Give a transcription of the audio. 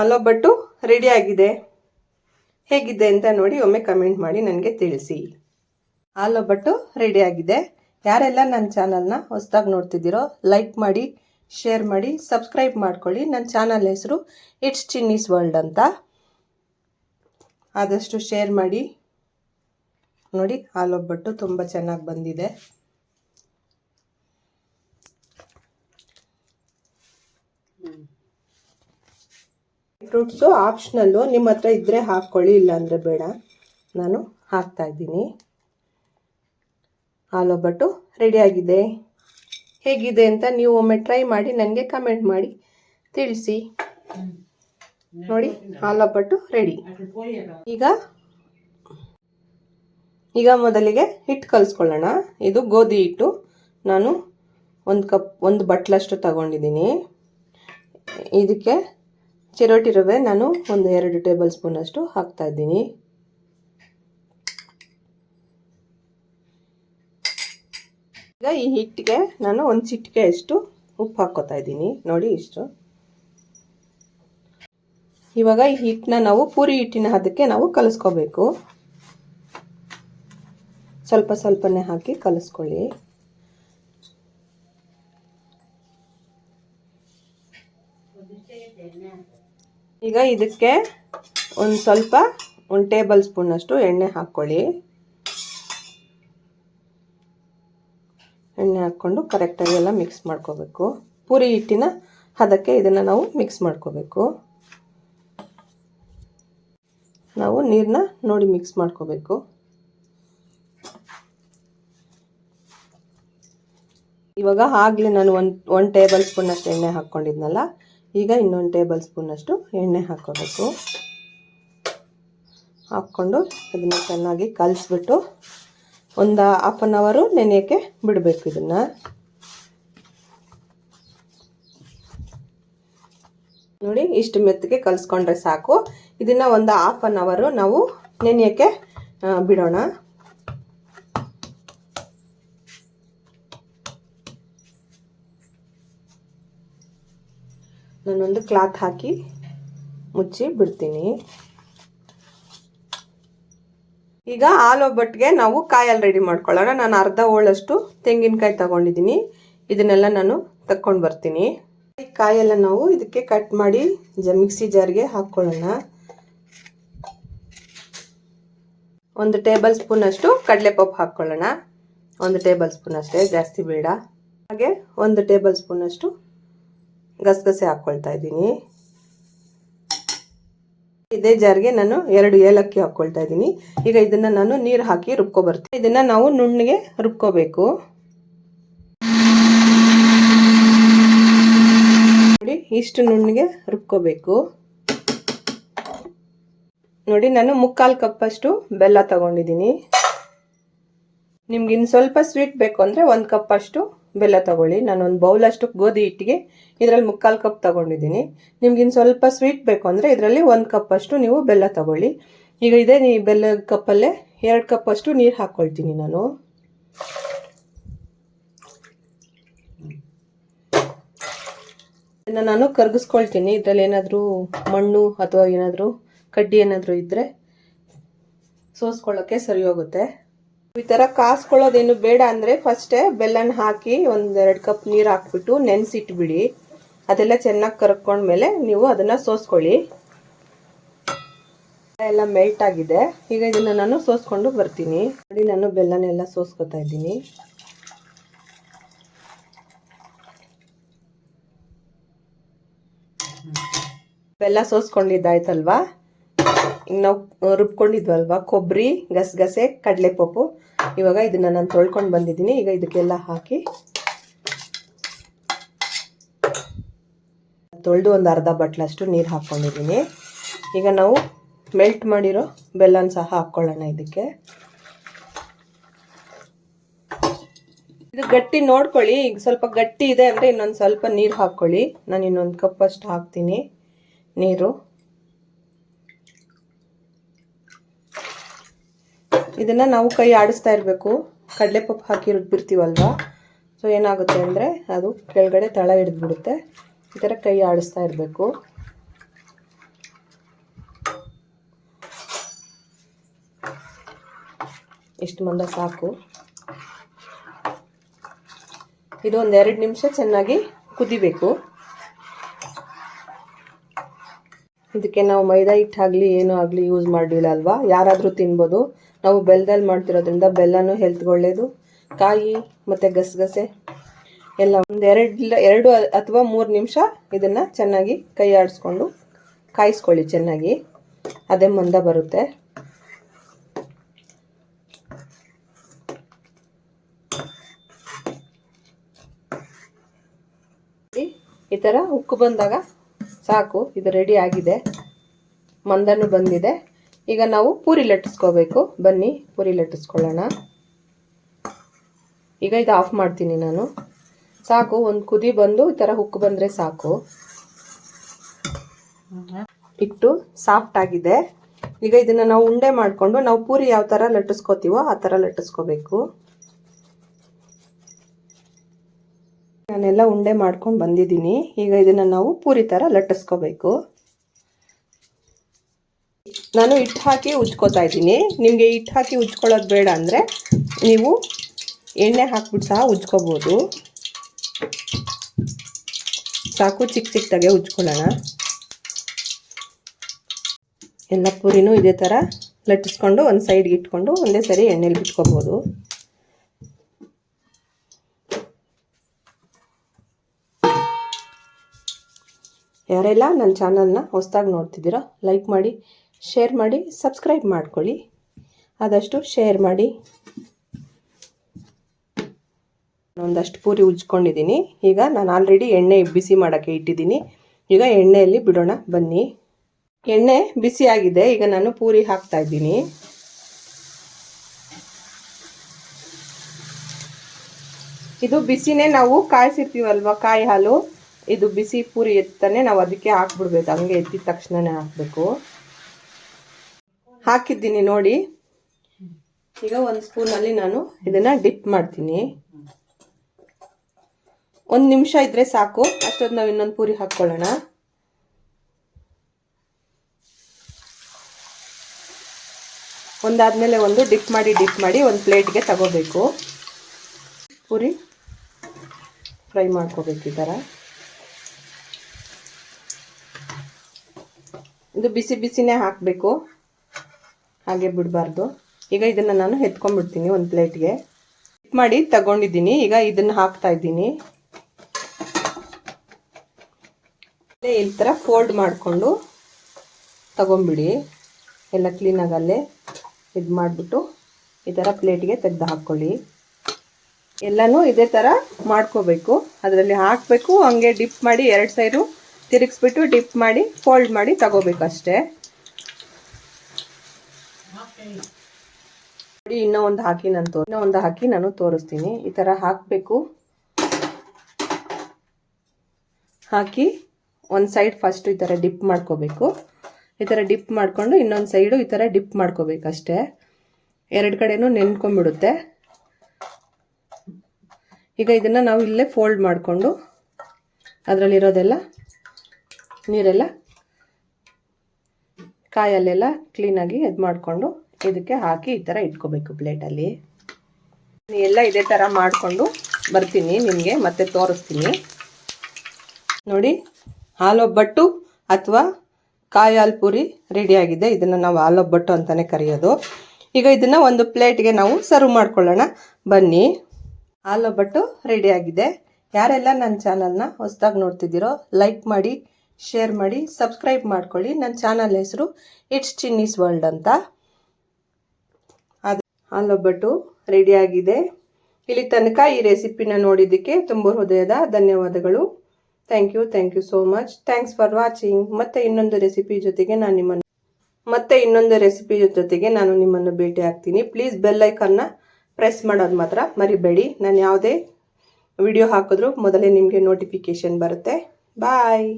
ಆಲೂಬಟ್ಟು ready ಆಗಿದೆ. ಹೇಗಿದೆ ಅಂತ ನೋಡಿ ಒಮ್ಮೆ ಕಮೆಂಟ್ ಮಾಡಿ ನನಗೆ ತಿಳಿಸಿ. ಆಲೂಬಟ್ಟು ರೆಡಿ ಆಗಿದೆ. ಯಾರೆಲ್ಲ ನನ್ನ ಚಾನಲ್ನ ಹೊಸದಾಗಿ ನೋಡ್ತಿದ್ದೀರೋ ಲೈಕ್ ಮಾಡಿ ಶೇರ್ ಮಾಡಿ ಸಬ್ಸ್ಕ್ರೈಬ್ ಮಾಡ್ಕೊಳ್ಳಿ. ನನ್ನ ಚಾನಲ್ ಹೆಸರು ಇಟ್ಸ್ ಚಿನ್ನೀಸ್ ವರ್ಲ್ಡ್ ಅಂತ. ಆದಷ್ಟು ಶೇರ್ ಮಾಡಿ. ನೋಡಿ ಆಲೂಬಟ್ಟು ತುಂಬ ಚೆನ್ನಾಗಿ ಬಂದಿದೆ. ಫ್ರೂಟ್ಸು ಆಪ್ಷನಲ್ಲು ನಿಮ್ಮ ಹತ್ರ ಇದ್ದರೆ ಹಾಕ್ಕೊಳ್ಳಿ ಇಲ್ಲಾಂದರೆ ಬೇಡ. ನಾನು ಹಾಕ್ತಾ ಇದ್ದೀನಿ. ರೆಡಿ ರೆಡಿಯಾಗಿದೆ ಹೇಗಿದೆ ಅಂತ ನೀವು ಒಮ್ಮೆ ಟ್ರೈ ಮಾಡಿ, ನನಗೆ ಕಮೆಂಟ್ ಮಾಡಿ ತಿಳಿಸಿ. ನೋಡಿ ಹಾಲೊಬ್ಬಟ್ಟು ರೆಡಿ ಈಗ ಈಗ ಮೊದಲಿಗೆ ಹಿಟ್ಟು ಕಲಿಸ್ಕೊಳ್ಳೋಣ. ಇದು ಗೋಧಿ ಹಿಟ್ಟು. ನಾನು ಒಂದು ಕಪ್, ಒಂದು ಬಟ್ಲಷ್ಟು ತಗೊಂಡಿದ್ದೀನಿ. ಇದಕ್ಕೆ ಚಿರೋಟಿ ರವೆ ನಾನು ಒಂದು ಎರಡು ಟೇಬಲ್ ಸ್ಪೂನಷ್ಟು ಹಾಕ್ತಾ ಇದ್ದೀನಿ. ಈಗ ಈ ಹಿಟ್ಟಿಗೆ ನಾನು ಒಂದು ಚಿಟಿಕೆ ಅಷ್ಟು ಉಪ್ಪು ಹಾಕೋತಾ ಇದ್ದೀನಿ. ನೋಡಿ ಇಷ್ಟು. ಇವಾಗ ಈ ಹಿಟ್ಟನ್ನ ನಾವು ಪೂರಿ ಹಿಟ್ಟಿನ ಹದಕ್ಕೆ ನಾವು ಕಲಿಸ್ಕೋಬೇಕು. ಸ್ವಲ್ಪ ಸ್ವಲ್ಪನೇ ಹಾಕಿ ಕಲಿಸ್ಕೊಳ್ಳಿ. ಈಗ ಇದಕ್ಕೆ ಒಂದು ಸ್ವಲ್ಪ ಒಂದು ಟೇಬಲ್ ಸ್ಪೂನಷ್ಟು ಎಣ್ಣೆ ಹಾಕ್ಕೊಳ್ಳಿ ಎಣ್ಣೆ ಹಾಕ್ಕೊಂಡು ಕರೆಕ್ಟಾಗಿ ಎಲ್ಲ ಮಿಕ್ಸ್ ಮಾಡ್ಕೋಬೇಕು. ಪೂರಿ ಹಿಟ್ಟಿನ ಅದಕ್ಕೆ ಇದನ್ನು ನಾವು ಮಿಕ್ಸ್ ಮಾಡ್ಕೋಬೇಕು. ನಾವು ನೀರನ್ನ ನೋಡಿ ಮಿಕ್ಸ್ ಮಾಡ್ಕೋಬೇಕು. ಇವಾಗ ಆಗಲೇ ನಾನು ಒಂದು ಒನ್ ಟೇಬಲ್ ಸ್ಪೂನಷ್ಟು ಎಣ್ಣೆ ಹಾಕ್ಕೊಂಡಿದ್ನಲ್ಲ ಈಗ ಇನ್ನೊಂದು ಟೇಬಲ್ ಸ್ಪೂನಷ್ಟು ಎಣ್ಣೆ ಹಾಕೋಬೇಕು ಹಾಕ್ಕೊಂಡು ಇದನ್ನು ಚೆನ್ನಾಗಿ ಕಲಿಸ್ಬಿಟ್ಟು ಒಂದು ಹಾಫ್ ಆನ್ ಅವರು ನೆನೆಯೋಕ್ಕೆ ಬಿಡಬೇಕು ಇದನ್ನು. ನೋಡಿ ಇಷ್ಟು ಮೆತ್ತಗೆ ಕಲಿಸ್ಕೊಂಡ್ರೆ ಸಾಕು. ಇದನ್ನು ಒಂದು ಹಾಫ್ ಆನ್ ಅವರು ನಾವು ನೆನೆಯೋಕ್ಕೆ ಬಿಡೋಣ. ನಾನೊಂದು ಕ್ಲಾತ್ ಹಾಕಿ ಮುಚ್ಚಿ ಬಿಡ್ತೀನಿ. ಈಗ ಆಲೂಬಟ್ಟಿಗೆ ನಾವು ಕಾಯಲ್ಲಿ ರೆಡಿ ಮಾಡ್ಕೊಳ್ಳೋಣ. ನಾನು ಅರ್ಧ ಹೋಳಷ್ಟು ತೆಂಗಿನಕಾಯಿ ತಗೊಂಡಿದ್ದೀನಿ. ಇದನ್ನೆಲ್ಲ ನಾನು ತಕ್ಕೊಂಡು ಬರ್ತೀನಿ. ಈ ಕಾಯೆಲ್ಲ ನಾವು ಇದಕ್ಕೆ ಕಟ್ ಮಾಡಿ ಜ, ಮಿಕ್ಸಿ ಜಾರ್ಗೆ ಹಾಕ್ಕೊಳ್ಳೋಣ. ಒಂದು ಟೇಬಲ್ ಸ್ಪೂನ್ ಅಷ್ಟು ಕಡಲೆಪಪ್ಪು ಹಾಕ್ಕೊಳ್ಳೋಣ. ಒಂದು ಟೇಬಲ್ ಸ್ಪೂನ್ ಅಷ್ಟೇ, ಜಾಸ್ತಿ ಬೇಡ. ಹಾಗೆ ಒಂದು ಟೇಬಲ್ ಸ್ಪೂನ್ ಅಷ್ಟು ಗಸಗಸೆ ಹಾಕ್ಕೊಳ್ತಾ ಇದ್ದೀನಿ. ಇದೇ ಜಾರಿಗೆ ನಾನು ಎರಡು ಏಲಕ್ಕಿ ಹಾಕ್ಕೊಳ್ತಾ ಇದ್ದೀನಿ. ಈಗ ಇದನ್ನು ನಾನು ನೀರು ಹಾಕಿ ರುಬ್ಕೊಬರ್ತೀನಿ. ಇದನ್ನು ನಾವು ನುಣ್ಣಗೆ ರುಬ್ಕೋಬೇಕು. ನೋಡಿ, ಇಷ್ಟು ನುಣ್ಣಗೆ ರುಬ್ಕೋಬೇಕು. ನೋಡಿ, ನಾನು ಮುಕ್ಕಾಲು ಕಪ್ಪಷ್ಟು ಬೆಲ್ಲ ತಗೊಂಡಿದ್ದೀನಿ. ನಿಮ್ಗೆ ಇನ್ನು ಸ್ವಲ್ಪ ಸ್ವೀಟ್ ಬೇಕು ಅಂದರೆ ಒಂದು ಕಪ್ಪಷ್ಟು ಬೆಲ್ಲ ತಗೊಳ್ಳಿ. ನಾನು ಒಂದು ಬೌಲಷ್ಟು ಗೋಧಿ ಹಿಟ್ಟಿಗೆ ಇದರಲ್ಲಿ ಮುಕ್ಕಾಲು ಕಪ್ ತಗೊಂಡಿದ್ದೀನಿ. ನಿಮ್ಗಿನ್ನು ಸ್ವಲ್ಪ ಸ್ವೀಟ್ ಬೇಕು ಅಂದರೆ ಇದರಲ್ಲಿ ಒಂದು ಕಪ್ಪಷ್ಟು ನೀವು ಬೆಲ್ಲ ತಗೊಳ್ಳಿ. ಈಗ ಇದೇ ನೀ ಬೆಲ್ಲ ಕಪ್ಪಲ್ಲೇ ಎರಡು ಕಪ್ಪಷ್ಟು ನೀರು ಹಾಕ್ಕೊಳ್ತೀನಿ ನಾನು. ನಾನು ಕರಗಿಸ್ಕೊಳ್ತೀನಿ. ಇದರಲ್ಲಿ ಏನಾದರೂ ಮಣ್ಣು ಅಥವಾ ಏನಾದರೂ ಕಡ್ಡಿ ಏನಾದರೂ ಇದ್ದರೆ ಸೋಸ್ಕೊಳ್ಳೋಕ್ಕೆ ಸರಿ ಹೋಗುತ್ತೆ. ಈ ಥರ ಕಾಸ್ಕೊಳ್ಳೋದೇನು ಬೇಡ ಅಂದರೆ ಫಸ್ಟೇ ಬೆಲ್ಲನ ಹಾಕಿ ಒಂದೆರಡು ಕಪ್ ನೀರು ಹಾಕ್ಬಿಟ್ಟು ನೆನೆಸಿಟ್ಬಿಡಿ. ಅದೆಲ್ಲ ಚೆನ್ನಾಗಿ ಕರ್ಕೊಂಡ್ಮೇಲೆ ನೀವು ಅದನ್ನು ಸೋಸ್ಕೊಳ್ಳಿ. ಎಲ್ಲ ಮೆಲ್ಟ್ ಆಗಿದೆ. ಈಗ ಇದನ್ನು ನಾನು ಸೋಸ್ಕೊಂಡು ಬರ್ತೀನಿ. ನೋಡಿ, ನಾನು ಬೆಲ್ಲನೆಲ್ಲ ಸೋಸ್ಕೊತಾ ಇದ್ದೀನಿ. ಬೆಲ್ಲ ಸೋಸ್ಕೊಂಡಿದ್ದಾಯ್ತಲ್ವಾ? ನಾವು ರುಬ್ಕೊಂಡಿದ್ವಲ್ವ? ಕೊಬ್ಬರಿ ಗಸಗಸೆ, ಕಡಲೆಪಪ್ಪು. ಇವಾಗ ಇದನ್ನು ನಾನು ತೊಳ್ಕೊಂಡು ಬಂದಿದ್ದೀನಿ. ಈಗ ಇದಕ್ಕೆಲ್ಲ ಹಾಕಿ ತೊಳೆದು ಒಂದು ಅರ್ಧ ಬಟ್ಲಷ್ಟು ನೀರು ಹಾಕ್ಕೊಂಡಿದ್ದೀನಿ ಈಗ ನಾವು ಮೆಲ್ಟ್ ಮಾಡಿರೋ ಬೆಲ್ಲನ ಸಹ ಹಾಕ್ಕೊಳ್ಳೋಣ ಇದಕ್ಕೆ. ಇದು ಗಟ್ಟಿ ನೋಡ್ಕೊಳ್ಳಿ. ಈಗ ಸ್ವಲ್ಪ ಗಟ್ಟಿ ಇದೆ ಅಂದರೆ ಇನ್ನೊಂದು ಸ್ವಲ್ಪ ನೀರು ಹಾಕ್ಕೊಳ್ಳಿ ನಾನು ಇನ್ನೊಂದು ಕಪ್ ಅಷ್ಟು ಹಾಕ್ತೀನಿ. ನೀರು. ಇದನ್ನು ನಾವು ಕೈ ಆಡಿಸ್ತಾ ಇರಬೇಕು. ಕಡಲೆಪಪ್ಪು ಹಾಕಿ ರುಬ್ಬಿರ್ತೀವಲ್ವ? ಸೊ ಏನಾಗುತ್ತೆ ಅಂದರೆ ಅದು ಕೆಳಗಡೆ ತಳ ಹಿಡಿದ್ಬಿಡುತ್ತೆ. ಈ ಥರ ಕೈ ಆಡಿಸ್ತಾ ಇರಬೇಕು. ಇಷ್ಟು ಮಂದ ಸಾಕು. ಇದು ಒಂದು ಎರಡು ನಿಮಿಷ ಚೆನ್ನಾಗಿ ಕುದಿಬೇಕು. ಇದಕ್ಕೆ ನಾವು ಮೈದಾ ಹಿಟ್ಟು ಆಗಲಿ ಏನೂ ಆಗಲಿ ಯೂಸ್ ಮಾಡಲಿಲ್ಲ ಅಲ್ವಾ? ಯಾರಾದರೂ ತಿನ್ಬೋದು. ನಾವು ಬೆಲ್ಲದಲ್ಲಿ ಮಾಡ್ತಿರೋದ್ರಿಂದ ಬೆಲ್ಲನೂ ಹೆಲ್ತ್ಗೆ ಒಳ್ಳೆಯದು ಕಾಯಿ ಮತ್ತು ಗಸಗಸೆ ಎಲ್ಲ ಒಂದು ಎರಡು ಎರಡು ಅಥವಾ ಮೂರು ನಿಮಿಷ ಇದನ್ನು ಚೆನ್ನಾಗಿ ಕೈ ಆಡಿಸ್ಕೊಂಡು ಕಾಯಿಸ್ಕೊಳ್ಳಿ ಚೆನ್ನಾಗಿ. ಅದೇ ಮಂದ ಬರುತ್ತೆ. ಈ ಥರ ಉಕ್ಕು ಬಂದಾಗ ಸಾಕು, ಇದು ರೆಡಿ ಆಗಿದೆ. ಮಂದನೂ ಬಂದಿದೆ. ಈಗ ನಾವು ಪೂರಿ ಲಟ್ಟಿಸ್ಕೋಬೇಕು. ಬನ್ನಿ, ಪೂರಿ ಲಟ್ಟಿಸ್ಕೊಳ್ಳೋಣ. ಈಗ ಇದು ಆಫ್ ಮಾಡ್ತೀನಿ ನಾನು. ಸಾಕು, ಒಂದು ಕುದಿ ಬಂದು ಈ ಥರ ಹುಕ್ಕು ಬಂದರೆ ಸಾಕು. ಇಟ್ಟು ಸಾಫ್ಟ್ ಆಗಿದೆ. ಈಗ ಇದನ್ನು ನಾವು ಉಂಡೆ ಮಾಡಿಕೊಂಡು ನಾವು ಪೂರಿ ಯಾವ ಥರ ಲಟ್ಟಿಸ್ಕೋತೀವೋ ಆ ಥರ ಲಟ್ಟಿಸ್ಕೋಬೇಕು. ನಾನೆಲ್ಲ ಉಂಡೆ ಮಾಡ್ಕೊಂಡು ಬಂದಿದ್ದೀನಿ. ಈಗ ಇದನ್ನು ನಾವು ಪೂರಿ ಥರ ಲಟ್ಟಿಸ್ಕೋಬೇಕು. ನಾನು ಹಿಟ್ಟು ಹಾಕಿ ಉಜ್ಕೋತಾ ಇದ್ದೀನಿ. ನಿಮಗೆ ಹಿಟ್ಟು ಹಾಕಿ ಉಜ್ಕೊಳ್ಳೋದು ಬೇಡ ಅಂದರೆ ನೀವು ಎಣ್ಣೆ ಹಾಕ್ಬಿಟ್ಟು ಸಹ ಉಜ್ಕೋಬೋದು. ಸಾಕು ಚಿಕ್ಕ ಚಿಕ್ಕದಾಗೆ ಉಜ್ಕೊಳ್ಳೋಣ. ಎಲ್ಲ ಪೂರಿನೂ ಇದೇ ಥರ ಲಟ್ಟಿಸ್ಕೊಂಡು ಒಂದು ಸೈಡ್ಗೆ ಇಟ್ಕೊಂಡು ಒಂದೇ ಸರಿ ಎಣ್ಣೆಲಿ ಬಿಟ್ಕೋಬೋದು. ಯಾರೆಲ್ಲ ನನ್ನ ಚಾನಲ್ನ ಹೊಸ್ದಾಗಿ ನೋಡ್ತಿದ್ದೀರೋ ಲೈಕ್ ಮಾಡಿ. ಶೇರ್ ಮಾಡಿ, ಸಬ್ಸ್ಕ್ರೈಬ್ ಮಾಡ್ಕೊಳ್ಳಿ. ಆದಷ್ಟು ಶೇರ್ ಮಾಡಿ. ಒಂದಷ್ಟು ಪೂರಿ ಉಜ್ಕೊಂಡಿದ್ದೀನಿ. ಈಗ ನಾನು ಆಲ್ರೆಡಿ ಎಣ್ಣೆ ಬಿಸಿ ಮಾಡೋಕ್ಕೆ ಇಟ್ಟಿದ್ದೀನಿ. ಈಗ ಎಣ್ಣೆಯಲ್ಲಿ ಬಿಡೋಣ, ಬನ್ನಿ. ಎಣ್ಣೆ ಬಿಸಿಯಾಗಿದೆ ಈಗ ನಾನು ಪೂರಿ ಹಾಕ್ತಾ ಇದ್ದೀನಿ. ಇದು ಬಿಸಿನೇ ನಾವು ಕಾಯಿಸಿರ್ತೀವಲ್ವ ಕಾಯಿ ಹಾಲು ಇದು ಬಿಸಿ ಪೂರಿ ಎತ್ತಾನೆ ನಾವು ಅದಕ್ಕೆ ಹಾಕ್ಬಿಡ್ಬೇಕು. ಹಂಗೆ ಎತ್ತಿದ ತಕ್ಷಣನೇ ಹಾಕಬೇಕು. ಹಾಕಿದ್ದೀನಿ ನೋಡಿ. ಈಗ ಒಂದು ಸ್ಪೂನಲ್ಲಿ ನಾನು ಇದನ್ನು ಡಿಪ್ ಮಾಡ್ತೀನಿ. ಒಂದು ನಿಮಿಷ ಇದ್ರೆ ಸಾಕು. ಅಷ್ಟೊಂದು ನಾವು ಇನ್ನೊಂದು ಪೂರಿ ಹಾಕ್ಕೊಳ್ಳೋಣ. ಒಂದಾದಮೇಲೆ ಒಂದು ಡಿಪ್ ಮಾಡಿ ಡಿಪ್ ಮಾಡಿ ಒಂದು ಪ್ಲೇಟ್ಗೆ ತಗೋಬೇಕು. ಪೂರಿ ಫ್ರೈ ಮಾಡ್ಕೋಬೇಕು ಈ ಥರ ಇದು ಬಿಸಿ ಬಿಸಿನೇ ಹಾಕಬೇಕು. ಹಾಗೆ ಬಿಡಬಾರ್ದು. ಈಗ ಇದನ್ನು ನಾನು ಎತ್ಕೊಂಡ್ಬಿಡ್ತೀನಿ ಒಂದು ಪ್ಲೇಟ್ಗೆ. ಮಾಡಿ ತಗೊಂಡಿದ್ದೀನಿ. ಈಗ ಇದನ್ನು ಹಾಕ್ತಾ ಇದ್ದೀನಿ. ಈ ಥರ ಫೋಲ್ಡ್ ಮಾಡಿಕೊಂಡು ತಗೊಂಬಿಡಿ ಎಲ್ಲ ಕ್ಲೀನಾಗಿ ಅಲ್ಲೇ ಇದು ಮಾಡಿಬಿಟ್ಟು ಈ ಥರ ಪ್ಲೇಟ್ಗೆ ತೆಗೆದು ಹಾಕ್ಕೊಳ್ಳಿ ಎಲ್ಲನೂ ಇದೇ ಥರ ಮಾಡ್ಕೋಬೇಕು. ಅದರಲ್ಲಿ ಹಾಕಬೇಕು. ಹಂಗೆ ಡಿಪ್ ಮಾಡಿ ಎರಡು ಸೈಡು ತಿರುಗಿಸ್ಬಿಟ್ಟು ಡಿಪ್ ಮಾಡಿ ಫೋಲ್ಡ್ ಮಾಡಿ ತಗೋಬೇಕು ಅಷ್ಟೇ. ನೋಡಿ, ಇನ್ನೂ ಒಂದು ಹಾಕಿ ನಾನು ತೋ ಇನ್ನೂ ಒಂದು ಹಾಕಿ ನಾನು ತೋರಿಸ್ತೀನಿ. ಈ ಥರ ಹಾಕಬೇಕು. ಹಾಕಿ ಒಂದು ಸೈಡ್ ಫಸ್ಟ್ ಈ ಥರ ಡಿಪ್ ಮಾಡ್ಕೋಬೇಕು. ಈ ಥರ ಡಿಪ್ ಮಾಡಿಕೊಂಡು ಇನ್ನೊಂದು ಸೈಡು ಈ ಥರ ಡಿಪ್ ಮಾಡ್ಕೋಬೇಕು ಅಷ್ಟೇ. ಎರಡು ಕಡೆನೂ ನೆನ್ಕೊಂಬಿಡುತ್ತೆ ಈಗ ಇದನ್ನು ನಾವು ಇಲ್ಲೇ ಫೋಲ್ಡ್ ಮಾಡಿಕೊಂಡು ಅದರಲ್ಲಿರೋದೆಲ್ಲ ನೀರೆಲ್ಲ ಕಾಯಲ್ಲೆಲ್ಲ ಕ್ಲೀನಾಗಿ ಇದು ಮಾಡಿಕೊಂಡು ಇದಕ್ಕೆ ಹಾಕಿ ಈ ಥರ ಇಟ್ಕೋಬೇಕು ಪ್ಲೇಟಲ್ಲಿ ಎಲ್ಲ ಇದೇ ಥರ ಮಾಡಿಕೊಂಡು ಬರ್ತೀನಿ, ನಿಮಗೆ ಮತ್ತೆ ತೋರಿಸ್ತೀನಿ. ನೋಡಿ ಹಾಲೊಬ್ಬಟ್ಟು ಅಥವಾ ಕಾಯಿ ಹಾಲು ಪೂರಿ ರೆಡಿಯಾಗಿದೆ ಇದನ್ನು ನಾವು ಹಾಲೊಬ್ಬಟ್ಟು ಅಂತಲೇ ಕರೆಯೋದು. ಈಗ ಇದನ್ನು ಒಂದು ಪ್ಲೇಟ್ಗೆ ನಾವು ಸರ್ವ್ ಮಾಡ್ಕೊಳ್ಳೋಣ. ಬನ್ನಿ. ಹಾಲೊಬ್ಬಟ್ಟು ರೆಡಿಯಾಗಿದೆ ಯಾರೆಲ್ಲ ನನ್ನ ಚಾನಲ್ನ ಹೊಸದಾಗಿ ನೋಡ್ತಿದ್ದೀರೋ ಲೈಕ್ ಮಾಡಿ ಶೇರ್ ಮಾಡಿ ಸಬ್ಸ್ಕ್ರೈಬ್ ಮಾಡ್ಕೊಳ್ಳಿ. ನನ್ನ ಚಾನಲ್ ಹೆಸರು ಇಟ್ಸ್ ಚಿನ್ನೀಸ್ ವರ್ಲ್ಡ್ ಅಂತ. ಅದು ಹಾಲೊಬ್ಬಟ್ಟು ರೆಡಿಯಾಗಿದೆ ಇಲ್ಲಿ ತನಕ ಈ ರೆಸಿಪಿನ ನೋಡಿದ್ದಕ್ಕೆ ತುಂಬ ಹೃದಯದ ಧನ್ಯವಾದಗಳು. Thank you thank you so much thanks for watching ಮತ್ತೆ ಇನ್ನೊಂದು ರೆಸಿಪಿ ಜೊತೆಗೆ ನಾನು ನಿಮ್ಮನ್ನು ಮತ್ತೆ ಇನ್ನೊಂದು ರೆಸಿಪಿ ಜೊತೆಗೆ ನಾನು ನಿಮ್ಮನ್ನು ಭೇಟಿ ಆಗ್ತೀನಿ. ಪ್ಲೀಸ್ ಬೆಲ್ಲೈಕನ್ನ ಪ್ರೆಸ್ ಮಾಡೋದು ಮಾತ್ರ ಮರಿಬೇಡಿ. ನಾನು ಯಾವುದೇ ವಿಡಿಯೋ ಹಾಕಿದ್ರು ಮೊದಲೇ ನಿಮಗೆ ನೋಟಿಫಿಕೇಷನ್ ಬರುತ್ತೆ. ಬಾಯ್